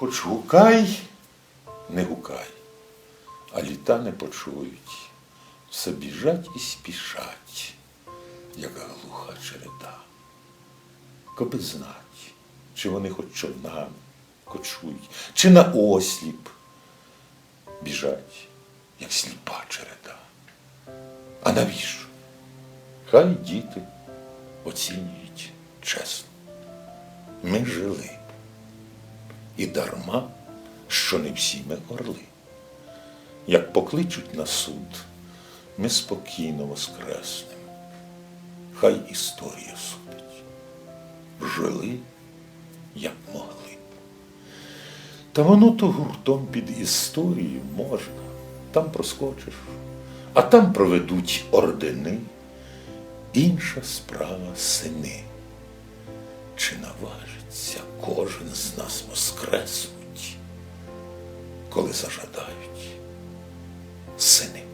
Хоч гукай, не гукай, а літа не почують, все біжать і спішать, як глуха череда. Коби знать, чи вони хоч човнами кочують, чи на осліп біжать, як сліпа череда. А навіщо? Хай діти оцінюють чесно. Ми жили. І дарма, що не всі ми орли. Як покличуть на суд, ми спокійно воскреснемо. Хай історія судить. Жили, як могли. Та воно то гуртом під історію можна. Там проскочиш, а там проведуть ордени. Інша справа сини. Чи кожен з нас воскреснуть, коли зажадають сини?